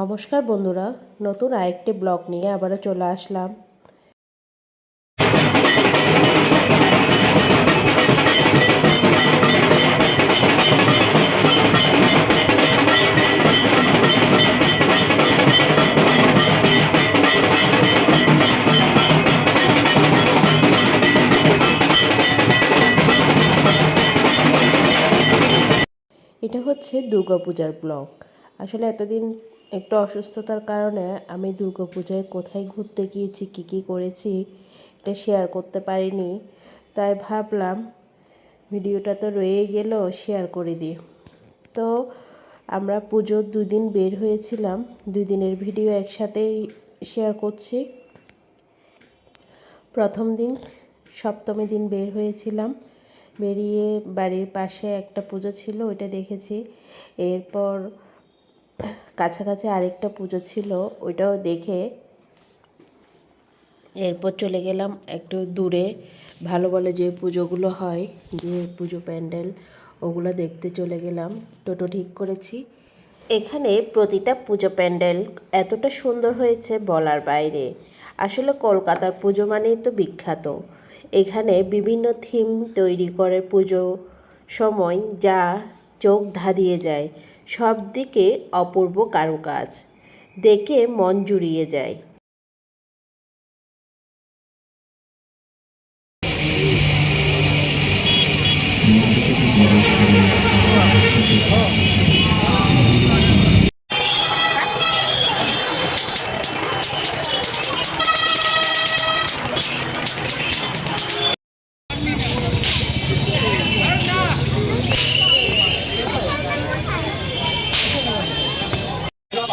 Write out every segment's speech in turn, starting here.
নমস্কার বন্ধুরা, নতুন আরেকটি ব্লগ নিয়ে আবারও চলে আসলাম। এটা হচ্ছে দুর্গাপূজার ব্লগ। আসলে এতদিন একটু অসুস্থতার কারণে আমি দুর্গাপূজায় কোথায় ঘুরতে গিয়েছি, কী কী করেছি, এটা শেয়ার করতে পারিনি। তাই ভাবলাম ভিডিওটা তো রয়ে গেল শেয়ার করে দিই। তো আমরা পুজোর দুই দিন বের হয়েছিলাম দুই দিনের ভিডিও একসাথেই শেয়ার করছি। প্রথম দিন, সপ্তমী দিন বের হয়েছিলাম। বেরিয়ে বাড়ির পাশে একটা পুজো ছিল, ওইটা দেখেছি। এরপর কাছাকাছি আরেকটা পুজো ছিল, ওইটাও দেখে এরপর চলে গেলাম একটু দূরে। ভালো ভালো যে পুজোগুলো হয়, যে পুজো প্যান্ডেল, ওগুলো দেখতে চলে গেলাম। টোটো ঠিক করেছি। এখানে প্রতিটা পুজো প্যান্ডেল এতটা সুন্দর হয়েছে বলার বাইরে। আসলে কলকাতার পুজো মানেই তো বিখ্যাত। এখানে বিভিন্ন থিম তৈরি করে পুজো সময় যা চোখ ধাঁধিয়ে যায়। সব দিকে অপূর্ব কারুকাজ। দেখে মন জুড়িয়ে যায়।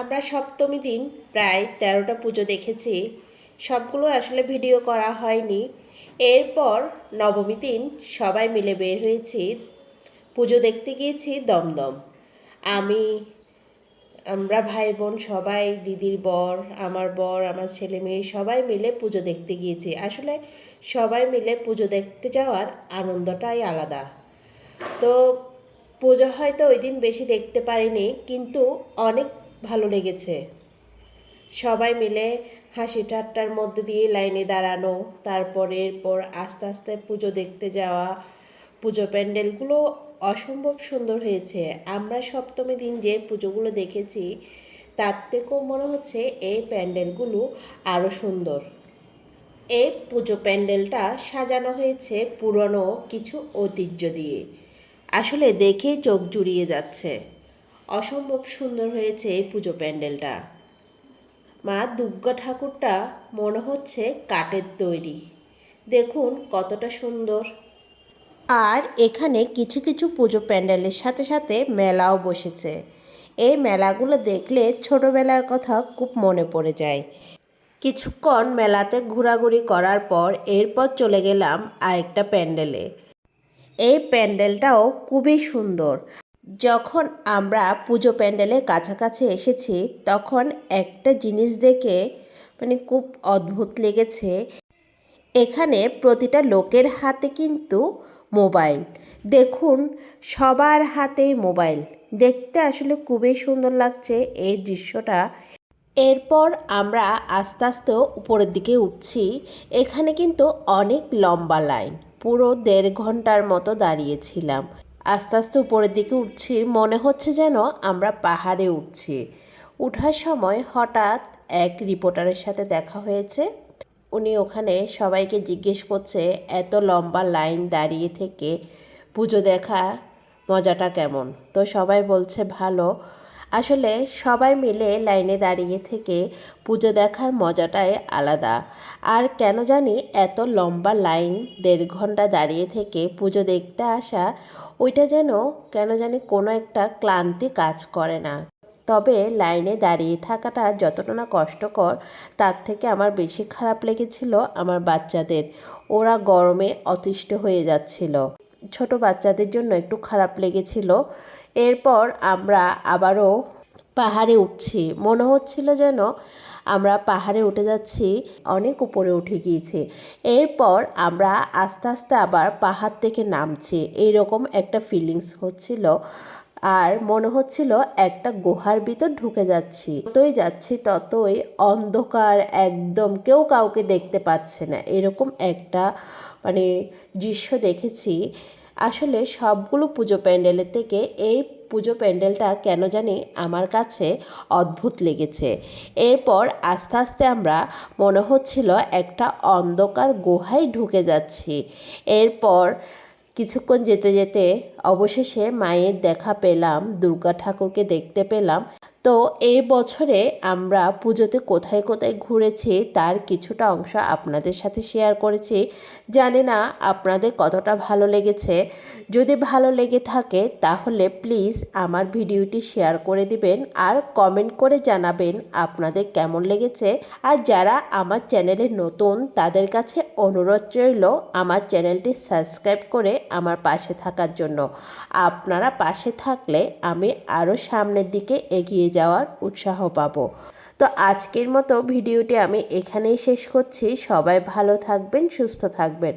আমরা সপ্তমী দিন প্রায় তেরোটা পুজো দেখেছি। সবগুলো আসলে ভিডিও করা হয়নি। এরপর নবমী দিন সবাই মিলে বের হয়েছি। পুজো দেখতে গিয়েছি দমদম। আমি, আমরা ভাই বোন সবাই, দিদির বর, আমার বর, আমার ছেলে মেয়ে সবাই মিলে পুজো দেখতে গিয়েছি। আসলে সবাই মিলে পুজো দেখতে যাওয়ার আনন্দটাই আলাদা। তো পুজো হয়তো ওই দিন বেশি দেখতে পারিনি, কিন্তু অনেক ভালো লেগেছে। সবাই মিলে হাসি ঠাট্টার মধ্যে দিয়ে লাইনে দাঁড়ানো, তারপরে এরপর আস্তে আস্তে পুজো দেখতে যাওয়া, পুজো প্যান্ডেলগুলো অসম্ভব সুন্দর হয়েছে। আমরা সপ্তমী দিন যে পুজোগুলো দেখেছি, তার থেকেও মনে হচ্ছে এই প্যান্ডেলগুলো আরও সুন্দর। এই পুজো প্যান্ডেলটা সাজানো হয়েছে পুরনো কিছু ঐতিহ্য দিয়ে। আসলে দেখেই চোখ জুড়িয়ে যাচ্ছে। অসম্ভব সুন্দর হয়েছে এই পুজো প্যান্ডেলটা। মা দুর্গা ঠাকুরটা মনে হচ্ছে কাঠের তৈরি। দেখুন কতটা সুন্দর। আর এখানে কিছু কিছু পুজো প্যান্ডেলের সাথে সাথে মেলাও বসেছে। এই মেলাগুলো দেখলে ছোটবেলার কথা খুব মনে পড়ে যায়। কিছুক্ষণ মেলাতে ঘোরাঘুরি করার পর এরপর চলে গেলাম আরেকটা প্যান্ডেলে। এই প্যান্ডেলটাও খুবই সুন্দর। যখন আমরা পুজো প্যান্ডেলের কাছাকাছি এসেছি, তখন একটা জিনিস দেখে মানে খুব অদ্ভুত লেগেছে। এখানে প্রতিটা লোকের হাতে কিন্তু মোবাইল। দেখুন, সবার হাতেই মোবাইল। দেখতে আসলে খুবই সুন্দর লাগছে এই দৃশ্যটা। এরপর আমরা আস্তে আস্তে উপরের দিকে উঠছি। এখানে কিন্তু অনেক লম্বা লাইন। পুরো দেড় ঘণ্টার মতো দাঁড়িয়েছিলাম। আস্তে আস্তে উপরের দিকে উঠছি, মনে হচ্ছে যেন আমরা পাহাড়ে উঠছি। উঠার সময় হঠাৎ এক রিপোর্টারের সাথে দেখা হয়েছে। উনি ওখানে সবাইকে জিজ্ঞেস করছে, এত লম্বা লাইন দাঁড়িয়ে থেকে পুজো দেখা মজাটা কেমন? তো সবাই বলছে, ভালো। আসলে সবাই মিলে লাইনে দাঁড়িয়ে থেকে পুজো দেখার মজাটাই আলাদা। আর কেন জানি এত লম্বা লাইন, দেড় ঘণ্টা দাঁড়িয়ে থেকে পুজো দেখতে আসা, ওইটা যেন কেন জানি কোনো একটা ক্লান্তি কাজ করে না। তবে লাইনে দাঁড়িয়ে থাকাটা যতটা না কষ্টকর, তার থেকে আমার বেশি খারাপ লেগেছিল আমার বাচ্চাদের। ওরা গরমে অতিষ্ঠ হয়ে যাচ্ছিল। ছোট বাচ্চাদের জন্য একটু খারাপ লেগেছিল। এরপর আমরা আবারও পাহাড়ে উঠছি। মনে হচ্ছিল যেন আমরা পাহাড়ে উঠে যাচ্ছি, অনেক উপরে উঠে গিয়েছি। এরপর আমরা আস্তে আস্তে আবার পাহাড় থেকে নামছি। এইরকম একটা ফিলিংস হচ্ছিল। আর মনে হচ্ছিল একটা গুহার ভিতর ঢুকে যাচ্ছি। যতই যাচ্ছি, ততই অন্ধকার, একদম কেউ কাউকে দেখতে পাচ্ছে না। এরকম একটা মানে দৃশ্য দেখেছি। আসলে সবগুলো পুজো প্যান্ডেলের থেকে এই পুজো প্যান্ডেলটা কেন জানি আমার কাছে অদ্ভুত লেগেছে। এরপর আস্তে আস্তে আমরা মনে হচ্ছিল একটা অন্ধকার গুহায় ঢুকে যাচ্ছি। এরপর কিছুক্ষণ যেতে যেতে অবশেষে মায়ের দেখা পেলাম, দুর্গা ঠাকুরকে দেখতে পেলাম। তো এই বছরে আমরা পুজোতে কোথায় কোথায় ঘুরেছি তার কিছুটা অংশ আপনাদের সাথে শেয়ার করেছি। জানি না আপনাদের কতটা ভালো লেগেছে। যদি ভালো লেগে থাকে তাহলে প্লিজ আমার ভিডিওটি শেয়ার করে দিবেন আর কমেন্ট করে জানাবেন আপনাদের কেমন লেগেছে। আর যারা আমার চ্যানেলে নতুন তাদের কাছে অনুরোধ রইল আমার চ্যানেলটি সাবস্ক্রাইব করে আমার পাশে থাকার জন্য। আপনারা পাশে থাকলে আমি আরও সামনের দিকে এগিয়ে যাওয়ার উৎসাহ পাব। তো আজকের মতো ভিডিওটি আমি এখানেই শেষ করছি। সবাই ভালো থাকবেন, সুস্থ থাকবেন।